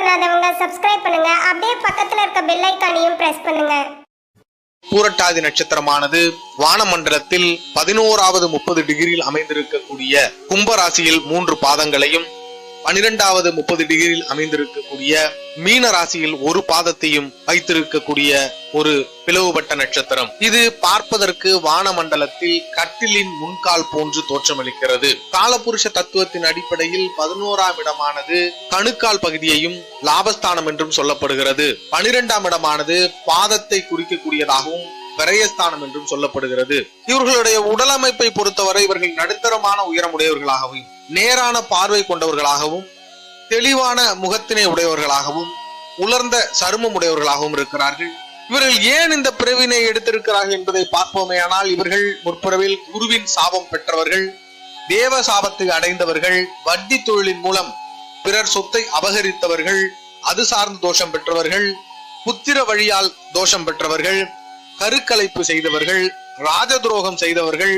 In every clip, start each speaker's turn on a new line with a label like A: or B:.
A: பண்ணாதவங்க சப்ஸ்கிரைப் பண்ணுங்க. அப்படியே பக்கத்துல இருக்க பெல் ஐக்கானையும் பிரஸ் பண்ணுங்க.
B: பூரட்டாதி நட்சத்திரமானது வானமண்டலத்தில் பதினோராவது முப்பது டிகிரியில் அமைந்திருக்கக்கூடிய கும்பராசியில் மூன்று பாதங்களையும் பனிரெண்டாவது முப்பது டிகிரியில் அமைந்திருக்கக்கூடிய மீன ராசியில் ஒரு பாதத்தையும் வைத்திருக்கக்கூடிய ஒரு பிளவுபட்ட நட்சத்திரம். இது பார்ப்பதற்கு வானமண்டலத்தில் கட்டிலின் முன்கால் போன்று தோற்றமளிக்கிறது. காலபுருஷ தத்துவத்தின் அடிப்படையில் பதினோராம் இடமானது கணுக்கால் பகுதியையும் லாபஸ்தானம் என்றும் சொல்லப்படுகிறது. பனிரெண்டாம் இடமானது பாதத்தை குறிக்கக்கூடியதாகவும் விரயஸ்தானம் என்றும் சொல்லப்படுகிறது. இவர்களுடைய உடலமைப்பை பொறுத்தவரை இவர்கள் நடுத்தரமான உயரமுடையவர்களாகவும் நேரான பார்வை கொண்டவர்களாகவும் தெளிவான முகத்தினை உடையவர்களாகவும் உலர்ந்த சருமம் உடையவர்களாகவும் இருக்கிறார்கள். இவர்கள் ஏன் இந்த பிறவினை எடுத்திருக்கிறார்கள் என்பதை பார்ப்போமேயானால் இவர்கள் முற்பிறவில் குருவின் சாபம் பெற்றவர்கள் தேவ சாபத்தை அடைந்தவர்கள் வட்டி தொழிலின் மூலம் பிறர் சொத்தை அபகரித்தவர்கள் அது சார்ந்த தோஷம் பெற்றவர்கள் புத்திர வழியால் தோஷம் பெற்றவர்கள் கருக்கலைப்பு செய்தவர்கள் ராஜ துரோகம் செய்தவர்கள்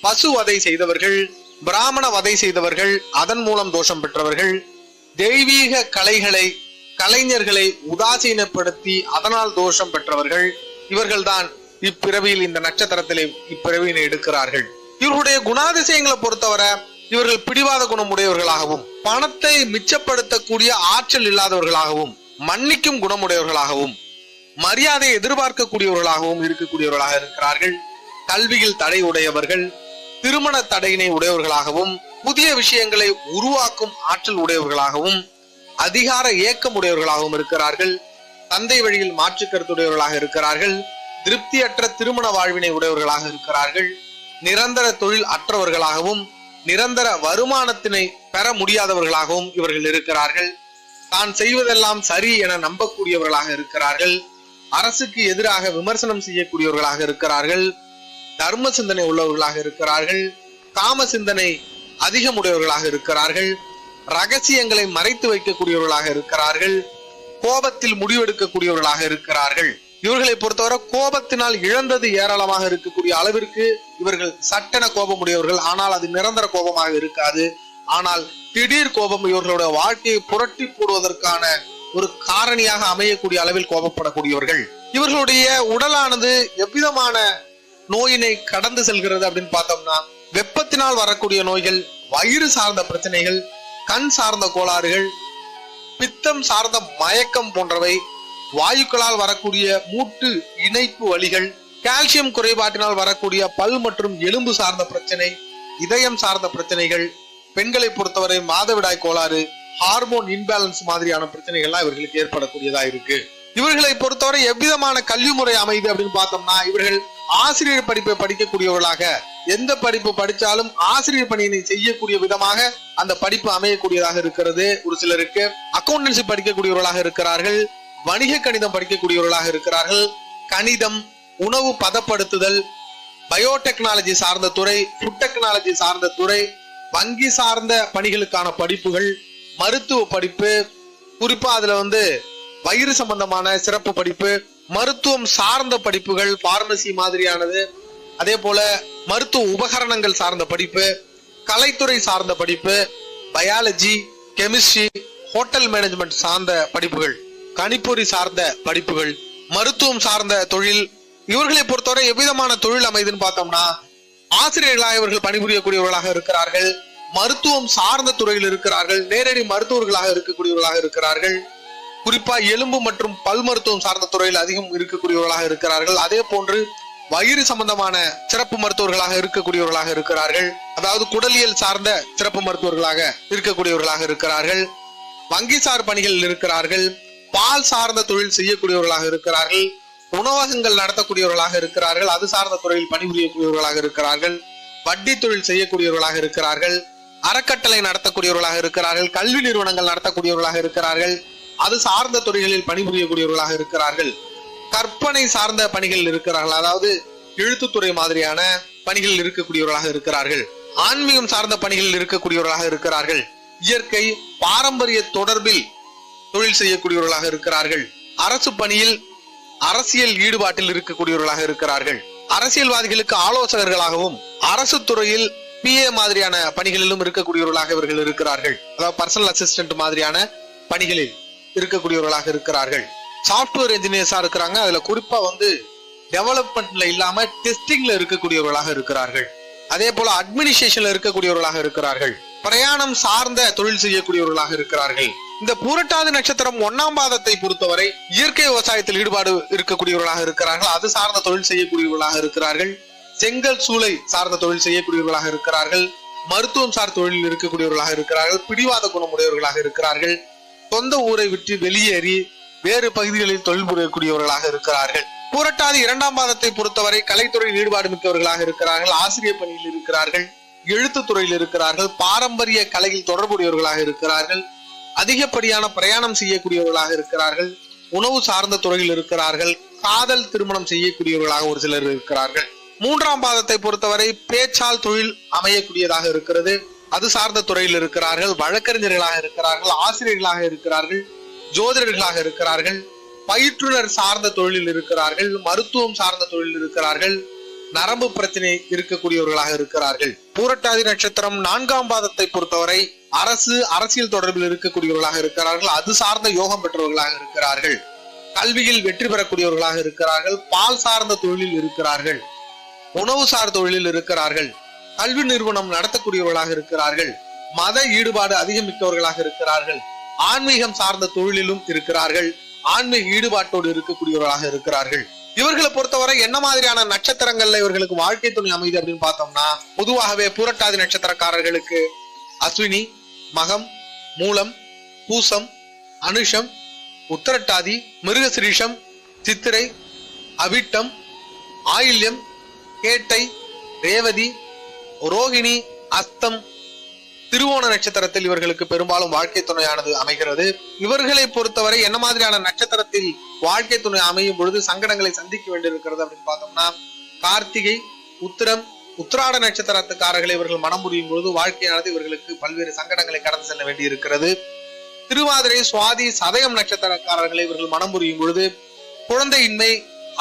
B: பசு வதை செய்தவர்கள் பிராமண வதை செய்தவர்கள் அதன் மூலம் தோஷம் பெற்றவர்கள் தெய்வீக கலைகளை கலைஞர்களை உதாசீனப்படுத்தி அதனால் தோஷம் பெற்றவர்கள் இவர்கள்தான் இப்பிறவியில் இந்த நட்சத்திரத்திலே இப்பிறவியினை எடுக்கிறார்கள். இவர்களுடைய குணாதிசயங்களை பொறுத்தவரை இவர்கள் பிடிவாத குணம் உடையவர்களாகவும் பணத்தை மிச்சப்படுத்தக்கூடிய ஆற்றல் இல்லாதவர்களாகவும் மன்னிக்கும் குணமுடையவர்களாகவும் மரியாதை எதிர்பார்க்கக்கூடியவர்களாகவும் இருக்கக்கூடியவர்களாக இருக்கிறார்கள். கல்வியில் தடை உடையவர்கள் திருமண தடையினை உடையவர்களாகவும் புதிய விஷயங்களை உருவாக்கும் ஆற்றல் உடையவர்களாகவும் அதிகார ஏக்கம் உடையவர்களாகவும் இருக்கிறார்கள். தந்தை வழியில் மாற்று கருத்துடையவர்களாக இருக்கிறார்கள். திருப்தியற்ற திருமண வாழ்வினை உடையவர்களாக இருக்கிறார்கள். நிரந்தர தொழில் அற்றவர்களாகவும் நிரந்தர வருமானத்தினை பெற முடியாதவர்களாகவும் இவர்கள் இருக்கிறார்கள். தான் செய்வதெல்லாம் சரி என நம்பக்கூடியவர்களாக இருக்கிறார்கள். அரசுக்கு எதிராக விமர்சனம் செய்யக்கூடியவர்களாக இருக்கிறார்கள். தர்ம சிந்தனை உள்ளவர்களாக இருக்கிறார்கள். காம சிந்தனை அதிகமுடையவர்களாக இருக்கிறார்கள். ரகசியங்களை மறைத்து வைக்கக்கூடியவர்களாக இருக்கிறார்கள். கோபத்தில் முடிவெடுக்கக்கூடியவர்களாக இருக்கிறார்கள். இவர்களை பொறுத்தவரை கோபத்தினால் இழந்தது ஏராளமாக இருக்கக்கூடிய அளவிற்கு இவர்கள் சட்டென கோபமுடையவர்கள். ஆனால் அது நிரந்தர கோபமாக இருக்காது. ஆனால் திடீர் கோபம் இவர்களுடைய வாழ்க்கையை புரட்டி போடுவதற்கான ஒரு காரணியாக அமையக்கூடிய அளவில் கோபப்படக்கூடியவர்கள். இவர்களுடைய உடலானது எவ்விதமான நோயினை கடந்து செல்கிறது அப்படின்னு பார்த்தோம்னா வெப்பத்தினால் வரக்கூடிய நோய்கள் வயிறு சார்ந்த பிரச்சனைகள் கண் சார்ந்த கோளாறுகள் பித்தம் சார்ந்த மயக்கம் போன்றவை வாயுக்களால் வரக்கூடிய மூட்டு இணைப்பு வலிகள் கால்சியம் குறைபாட்டினால் வரக்கூடிய பல் மற்றும் எலும்பு சார்ந்த பிரச்சனை இதயம் சார்ந்த பிரச்சனைகள் பெண்களை பொறுத்தவரை மாதவிடாய் கோளாறு ஹார்மோன் இன்பேலன்ஸ் மாதிரியான பிரச்சனைகள்லாம் இவர்களுக்கு ஏற்படக்கூடியதா இருக்கு. இவர்களை பொறுத்தவரை எவ்விதமான கல்வி முறை அமைது அப்படின்னு பார்த்தோம்னா இவர்கள் ஆசிரியர் படிப்பை படிக்கக்கூடியவர்களாக எந்த படிப்பு படிச்சாலும் ஆசிரியர் பணியினை செய்யக்கூடிய விதமாக அந்த படிப்பு அமையக்கூடியதாக இருக்கிறது. ஒரு சிலருக்கு அக்கௌண்டன்சி படிக்கக்கூடியவர்களாக இருக்கிறார்கள் வணிக கணிதம் படிக்கக்கூடியவர்களாக இருக்கிறார்கள் கணிதம் உணவு பதப்படுத்துதல் பயோடெக்னாலஜி சார்ந்த துறை ஃபுட் டெக்னாலஜி சார்ந்த துறை வங்கி சார்ந்த பணிகளுக்கான படிப்புகள் மருத்துவ படிப்பு குறிப்பா அதுல வந்து வயிறு சம்பந்தமான சிறப்பு படிப்பு மருத்துவம் சார்ந்த படிப்புகள் பார்மசி மாதிரியானது அதே போல மருத்துவ உபகரணங்கள் சார்ந்த படிப்பு கலைத்துறை சார்ந்த படிப்பு பயாலஜி கெமிஸ்ட்ரி ஹோட்டல் மேனேஜ்மெண்ட் சார்ந்த படிப்புகள் கணிப்பொறி சார்ந்த படிப்புகள் மருத்துவம் சார்ந்த தொழில் இவர்களை பொறுத்தவரை எவ்விதமான தொழில் அமைதுன்னு பார்த்தோம்னா ஆசிரியர்களாக இவர்கள் பணிபுரியக்கூடியவர்களாக இருக்கிறார்கள். மருத்துவம் சார்ந்த துறையில் இருக்கிறார்கள் நேரடி மருத்துவர்களாக இருக்கக்கூடியவர்களாக இருக்கிறார்கள். குறிப்பா எலும்பு மற்றும் பல் மருத்துவம் சார்ந்த துறையில் அதிகம் இருக்கக்கூடியவர்களாக இருக்கிறார்கள். அதே போன்று வயிறு சம்பந்தமான சிறப்பு மருத்துவர்களாக இருக்கக்கூடியவர்களாக இருக்கிறார்கள். அதாவது குடலியல் சார்ந்த சிறப்பு மருத்துவர்களாக இருக்கக்கூடியவர்களாக இருக்கிறார்கள். வங்கி சார் பணிகளில் இருக்கிறார்கள். பால் சார்ந்த தொழில் செய்யக்கூடியவர்களாக இருக்கிறார்கள். உணவகங்கள் நடத்தக்கூடியவர்களாக இருக்கிறார்கள். அது சார்ந்த துறையில் பணிபுரியக்கூடியவர்களாக இருக்கிறார்கள். வட்டி தொழில் செய்யக்கூடியவர்களாக இருக்கிறார்கள். அறக்கட்டளை நடத்தக்கூடியவர்களாக இருக்கிறார்கள் கல்வி நிறுவனங்கள் நடத்தக்கூடியவர்களாக இருக்கிறார்கள் அது சார்ந்த துறைகளில் பணிபுரியக்கூடியவர்களாக இருக்கிறார்கள். கற்பனை சார்ந்த பணிகளில் இருக்கிறார்கள் அதாவது எழுத்துத்துறை மாதிரியான பணிகளில் இருக்கக்கூடியவர்களாக இருக்கிறார்கள். ஆன்மீகம் சார்ந்த பணிகளில் இருக்கக்கூடியவர்களாக இருக்கிறார்கள். இயற்கை பாரம்பரிய தொடர்பில் தொழில் செய்யக்கூடியவர்களாக இருக்கிறார்கள். அரசு பணியில் அரசியல் ஈடுபாட்டில் இருக்கக்கூடியவர்களாக இருக்கிறார்கள். அரசியல்வாதிகளுக்கு ஆலோசகர்களாகவும் அரசு துறையில் பிஏ மாதிரியான பணிகளிலும் இருக்கக்கூடியவர்களாக இவர்கள் இருக்கிறார்கள். அதாவது பர்சனல் அசிஸ்டன்ட் மாதிரியான பணிகளில் இருக்கக்கூடியவர்களாக இருக்கிறார்கள். சாஃப்ட்வேர் இன்ஜினியர்ஸா இருக்கிறாங்க. அதுல குறிப்பா வந்து டெவலப்மெண்ட்ல இல்லாம டெஸ்டிங்ல இருக்கக்கூடியவர்களாக இருக்கிறார்கள். அதே போல அட்மினிஸ்ட்ரேஷன்ல இருக்கக்கூடியவர்களாக இருக்கிறார்கள். பிரயாணம் சார்ந்த தொழில் செய்யக்கூடியவர்களாக இருக்கிறார்கள். இந்த பூரட்டாதி நட்சத்திரம் ஒன்னாம் பாதத்தை பொறுத்தவரை இயற்கை விவசாயத்தில் ஈடுபாடு இருக்கக்கூடியவர்களாக இருக்கிறார்கள். அது சார்ந்த தொழில் செய்யக்கூடியவர்களாக இருக்கிறார்கள். செங்கல் சூளை சார்ந்த தொழில் செய்யக்கூடியவர்களாக இருக்கிறார்கள். மருத்துவம் சார் தொழிலில் இருக்கக்கூடியவர்களாக இருக்கிறார்கள். பிடிவாத குணமுடையவர்களாக இருக்கிறார்கள். சொந்த ஊரை விட்டு வெளியேறி வேறு பகுதிகளில் தொழில் புரியக்கூடியவர்களாக இருக்கிறார்கள். பூரட்டாதி இரண்டாம் மாதத்தை பொறுத்தவரை கலைத்துறையில் ஈடுபாடு மிக்கவர்களாக இருக்கிறார்கள். ஆசிரியர் பணியில் இருக்கிறார்கள். எழுத்து துறையில் இருக்கிறார்கள். பாரம்பரிய கலையில் தொடர்புடையவர்களாக இருக்கிறார்கள். அதிகப்படியான பிரயாணம் செய்யக்கூடியவர்களாக இருக்கிறார்கள். உணவு சார்ந்த துறையில் இருக்கிறார்கள். காதல் திருமணம் செய்யக்கூடியவர்களாக ஒரு சிலர் இருக்கிறார்கள். மூன்றாம் பாதத்தை பொறுத்தவரை பேச்சால் தொழில் அமையக்கூடியதாக இருக்கிறது. அது சார்ந்த துறையில் இருக்கிறார்கள் வழக்கறிஞர்களாக இருக்கிறார்கள் ஆசிரியர்களாக இருக்கிறார்கள் ஜோதிடர்களாக இருக்கிறார்கள் பயிற்றுனர் சார்ந்த தொழிலில் இருக்கிறார்கள் மருத்துவம் சார்ந்த தொழிலில் இருக்கிறார்கள் நரம்பு பிரச்சனை இருக்கக்கூடியவர்களாக இருக்கிறார்கள். பூரட்டாதி நட்சத்திரம் நான்காம் பாதத்தை பொறுத்தவரை அரசு அரசியல் தொடர்பில் இருக்கக்கூடியவர்களாக இருக்கிறார்கள் அது சார்ந்த யோகம் பெற்றவர்களாக இருக்கிறார்கள். கல்வியில் வெற்றி பெறக்கூடியவர்களாக இருக்கிறார்கள் பால் சார்ந்த தொழிலில் இருக்கிறார்கள். உணவு சார் தொழிலில் இருக்கிறார்கள். கல்வி நிறுவனம் நடத்தக்கூடியவர்களாக இருக்கிறார்கள். மத ஈடுபாடு அதிகம் மிக்கவர்களாக இருக்கிறார்கள். ஆன்மீகம் சார்ந்த தொழிலிலும் இருக்கிறார்கள். ஆன்மீக ஈடுபாட்டோடு இருக்கக்கூடியவர்களாக இருக்கிறார்கள். இவர்களை பொறுத்தவரை என்ன மாதிரியான நட்சத்திரங்கள்ல இவர்களுக்கு வாழ்க்கை துணை அமைது அப்படின்னு பார்த்தோம்னா பொதுவாகவே பூரட்டாதி நட்சத்திரக்காரர்களுக்கு அஸ்வினி மகம் மூலம் பூசம் அனுஷம் உத்தரட்டாதி மிருகசிரீஷம் சித்திரை அவிட்டம் ஆயில்யம் கேட்டை ரேவதி ரோகிணி அஸ்தம் திருவோண நட்சத்திரத்தில் இவர்களுக்கு பெரும்பாலும் வாழ்க்கை துணையானது அமைகிறது. இவர்களை பொறுத்தவரை என்ன மாதிரியான நட்சத்திரத்தில் வாழ்க்கை துணை அமையும் பொழுது சங்கடங்களை சந்திக்க வேண்டியிருக்கிறது அப்படின்னு பார்த்தோம்னா கார்த்திகை உத்திரம் உத்திராட நட்சத்திரத்துக்காரர்களை இவர்கள் மனம் புரியும் பொழுது வாழ்க்கையானது இவர்களுக்கு பல்வேறு சங்கடங்களை கடந்து செல்ல வேண்டியிருக்கிறது. திருவாதிரை சுவாதி சதயம் நட்சத்திரக்காரர்களை இவர்கள் மனம் புரியும் பொழுது குழந்தையின்மை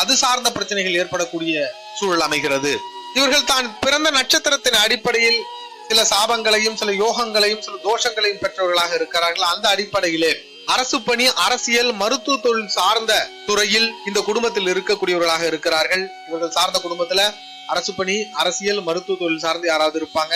B: அது சார்ந்த பிரச்சனைகள் ஏற்படக்கூடிய சூழல் அமைகிறது. இவர்கள் தான் பிறந்த நட்சத்திரத்தின் அடிப்படையில் சில சாபங்களையும் சில யோகங்களையும் சில தோஷங்களையும் பெற்றவர்களாக இருக்கிறார்கள். அந்த அடிப்படையிலே அரசு பணி அரசியல் மருத்துவ தொழில் சார்ந்த துறையில் இந்த குடும்பத்தில் இருக்கக்கூடியவர்களாக இருக்கிறார்கள். இவர்கள் சார்ந்த குடும்பத்துல அரசு பணி அரசியல் மருத்துவ தொழில் சார்ந்து யாராவது இருப்பாங்க.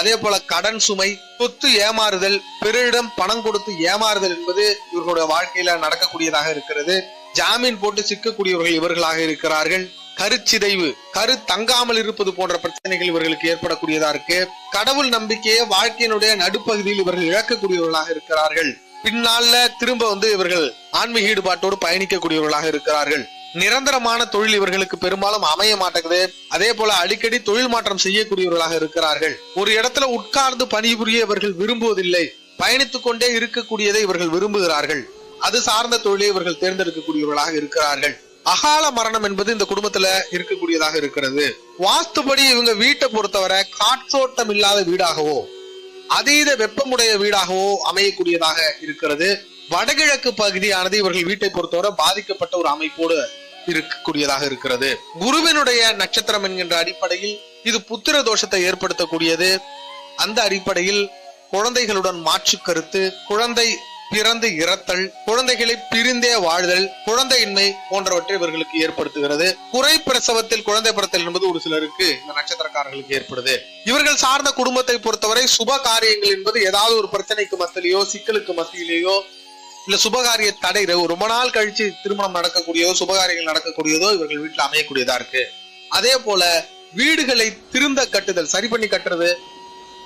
B: அதே போல கடன் சுமை சொத்து ஏமாறுதல் பிறரிடம் பணம் கொடுத்து ஏமாறுதல் என்பது இவர்களுடைய வாழ்க்கையில நடக்கக்கூடியதாக இருக்கிறது. ஜாமீன் போட்டு சிக்கக்கூடியவர்கள் இவர்களாக இருக்கிறார்கள். கருச்சிதைவு கரு தங்காமல் இருப்பது போன்ற பிரச்சனைகள் இவர்களுக்கு ஏற்படக்கூடியதா இருக்கு. கடவுள் நம்பிக்கையை வாழ்க்கையினுடைய நடுப்பகுதியில் இவர்கள் இழக்கக்கூடியவர்களாக இருக்கிறார்கள். பின்னால திரும்ப வந்து இவர்கள் ஆன்மீக ஈடுபாட்டோடு பயணிக்கக்கூடியவர்களாக இருக்கிறார்கள். நிரந்தரமான தொழில் இவர்களுக்கு பெரும்பாலும் அமைய மாட்டேங்குது. அதே போல அடிக்கடி தொழில் மாற்றம் செய்யக்கூடியவர்களாக இருக்கிறார்கள். ஒரு இடத்துல உட்கார்ந்து பணிபுரிய இவர்கள் விரும்புவதில்லை. பயணித்துக் கொண்டே இருக்கக்கூடியதை இவர்கள் விரும்புகிறார்கள். அது சார்ந்த தொழிலை இவர்கள் தேர்ந்தெடுக்கக்கூடியவர்களாக இருக்கிறார்கள். அகால மரணம் என்பது இந்த குடும்பத்துல இருக்கக்கூடியதாக இருக்கிறது. வாஸ்துபடி இவங்க வீட்டை பொறுத்தவரை காற்றோட்டம் இல்லாத வீடாகவோ அதீத வெப்பமுடைய வீடாகவோ அமையக்கூடியதாக இருக்கிறது. வடகிழக்கு பகுதியானது இவர்கள் வீட்டை பொறுத்தவரை பாதிக்கப்பட்ட ஒரு அமைப்போடு இருக்கக்கூடியதாக இருக்கிறது. குருவினுடைய நட்சத்திரம் என்கின்ற அடிப்படையில் இது புத்திர தோஷத்தை ஏற்படுத்தக்கூடியது. அந்த அடிப்படையில் குழந்தைகளுடன் மாற்று கருத்து குழந்தை பிறந்து இறத்தல் குழந்தைகளை பிரிந்தே வாழ்தல் குழந்தையின்மை போன்றவற்றை இவர்களுக்கு ஏற்படுத்துகிறது. குறை பிரசவத்தில் குழந்தை பிறத்தல் என்பது ஒரு சிலருக்கு இந்த நட்சத்திரக்காரர்களுக்கு ஏற்படுது. இவர்கள் சார்ந்த குடும்பத்தை பொறுத்தவரை சுப காரியங்கள் என்பது ஏதாவது ஒரு பிரச்சனைக்கு மத்தியிலேயோ சிக்கலுக்கு மத்தியிலேயோ இல்ல சுபகாரிய தடை ரொம்ப நாள் கழிச்சு திருமணம் நடக்கக்கூடியதோ சுபகாரியங்கள் நடக்கக்கூடியதோ இவர்கள் வீட்டுல அமையக்கூடியதா இருக்கு. அதே போல வீடுகளை திருந்த கட்டுதல் சரி பண்ணி கட்டுறது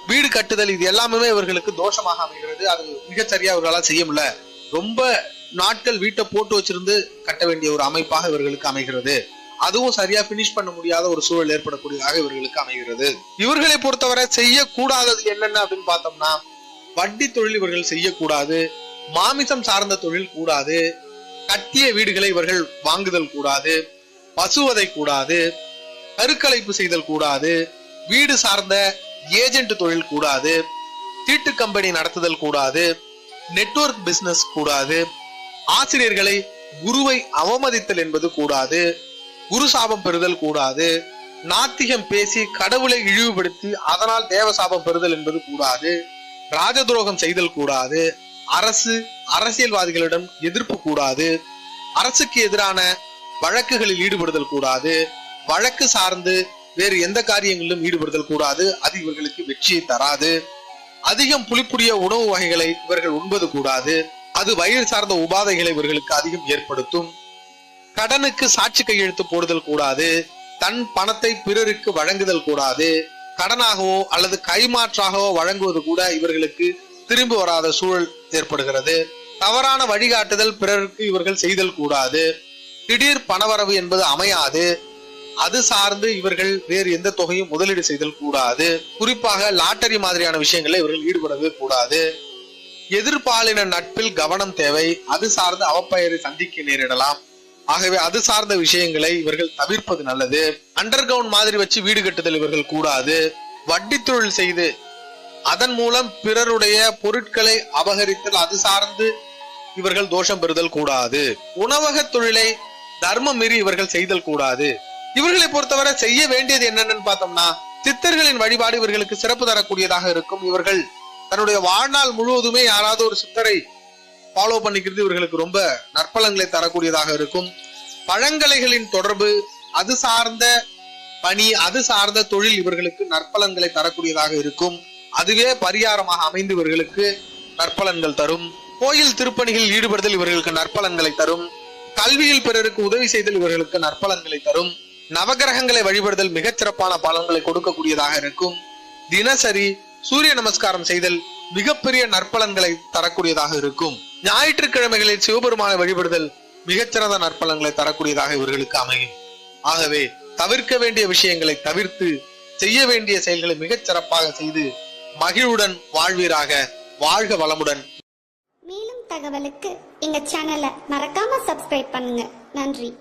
B: வீடு கட்டுதல் இது எல்லாமே இவர்களுக்கு தோஷமாக அமைகிறது. அது மிகச்சரியா இவர்களால் செய்ய முடியல. ரொம்ப நாட்கள் வீட்டை போட்டு வச்சிருந்து கட்ட வேண்டிய ஒரு அமைப்பாக இவர்களுக்கு அமைகிறது. அதுவும் சரியா பினிஷ் பண்ண முடியாத ஒரு சூழல் ஏற்படக்கூடியதாக இவர்களுக்கு அமைகிறது. இவர்களை பொறுத்தவரை செய்யக்கூடாதது என்னென்ன அப்படின்னு பார்த்தோம்னா வட்டி தொழில் இவர்கள் செய்யக்கூடாது. மாமிசம் சார்ந்த தொழில் கூடாது. கட்டிய வீடுகளை இவர்கள் வாங்குதல் கூடாது. பசுவதை கூடாது. கருக்கலைப்பு செய்தல் கூடாது. வீடு சார்ந்த ஏஜென்ட் தொழில் கூடாது தீட்டு கம்பெனி நடத்துதல் கூடாது நெட்வொர்க் பிசினஸ் கூடாது ஆசிரியர்களை குருவை அவமதித்தல் என்பது கூடாது குரு சாபம் பெறுதல் கூடாது நாத்திகம் பேசி கடவுளை இழிவுபடுத்தி அதனால் தேவ சாபம் பெறுதல் என்பது கூடாது ராஜதுரோகம் செய்தல் கூடாது அரசு அரசியல்வாதிகளிடம் எதிர்ப்பு கூடாது அரசுக்கு எதிரான வழக்குகளில் ஈடுபடுதல் கூடாது வழக்கு சார்ந்து வேறு எந்த காரியங்களிலும் ஈடுபடுதல் கூடாது. அது இவர்களுக்கு வெற்றியை தராது. அதிகம் புளிப்புடைய உணவு வகைகளை இவர்கள் உண்பது கூடாது. அது வயிறு சார்ந்த உபாதைகளை இவர்களுக்கு அதிகம் ஏற்படுத்தும். கடனுக்கு சாட்சி கையெழுத்து போடுதல் கூடாது. தன் பணத்தை பிறருக்கு வழங்குதல் கூடாது. கடனாகவோ அல்லது கைமாற்றாகவோ வழங்குவது கூட இவர்களுக்கு திரும்பி வராத சூழல் ஏற்படுகிறது. தவறான வழிகாட்டுதல் பிறருக்கு இவர்கள் செய்தல் கூடாது. திடீர் பணவரவு என்பது அமையாது. அது சார்ந்து இவர்கள் வேறு எந்த தொகையும் முதலீடு செய்தல் கூடாது. குறிப்பாக லாட்டரி மாதிரியான விஷயங்களில் இவர்கள் ஈடுபடவே கூடாது. எதிர்பாலின நட்பில் கவனம் தேவை. அது சார்ந்து அவப்பெயரை சந்திக்க நேரிடலாம். ஆகவே அது சார்ந்த விஷயங்களை இவர்கள் தவிர்ப்பது நல்லது. அண்டர் கிரவுண்ட் மாதிரி வச்சு வீடு கட்டுதல் இவர்கள் கூடாது. வட்டி தொழில் செய்து அதன் மூலம் பிறருடைய பொருட்களை அபகரித்தல் அது சார்ந்து இவர்கள் தோஷம் பெறுதல் கூடாது. உணவக தொழிலை தர்மம் மீறி இவர்கள் செய்தல் கூடாது. இவர்களை பொறுத்தவரை செய்ய வேண்டியது என்னென்னு பார்த்தோம்னா சித்தர்களின் வழிபாடு இவர்களுக்கு சிறப்பு தரக்கூடியதாக இருக்கும். இவர்கள் தன்னுடைய வாழ்நாள் முழுவதுமே யாராவது ஒரு சித்தரை ஃபாலோ பண்ணிக்கிறது இவர்களுக்கு ரொம்ப நற்பலங்களை தரக்கூடியதாக இருக்கும். பழங்கலைகளின் தொடர்பு அது சார்ந்த பணி அது சார்ந்த தொழில் இவர்களுக்கு நற்பலன்களை தரக்கூடியதாக இருக்கும். அதுவே பரிகாரமாக அமைந்து இவர்களுக்கு நற்பலன்கள் தரும். கோயில் திருப்பணிகளில் ஈடுபடுதல் இவர்களுக்கு நற்பலன்களை தரும். கல்வியில் பிறருக்கு உதவி செய்தல் இவர்களுக்கு நற்பலன்களை தரும். நவகிரகங்களை வழிபடுதல் மிகச் சிறப்பான பலன்களை கொடுக்கக்கூடியதாக இருக்கும். தினசரி சூரிய நமஸ்காரம் செய்தல் மிகப்பெரிய நற்பலன்களை தரக்கூடியதாக இருக்கும். ஞாயிற்றுக்கிழமைகளில் சிவபெருமானை வழிபடுதல் மிகச்சிறந்த நற்பலன்களை தரக்கூடியதாக இவர்களுக்கு அமையும். ஆகவே தவிர்க்க வேண்டிய விஷயங்களை தவிர்த்து செய்ய வேண்டிய செயல்களை மிகச் சிறப்பாக செய்து மகிழ்வுடன் வாழ்வீராக. வாழ்க வளமுடன்.
A: மேலும் தகவலுக்கு எங்க சேனலை மறக்காம சப்ஸ்கிரைப் பண்ணுங்க. நன்றி.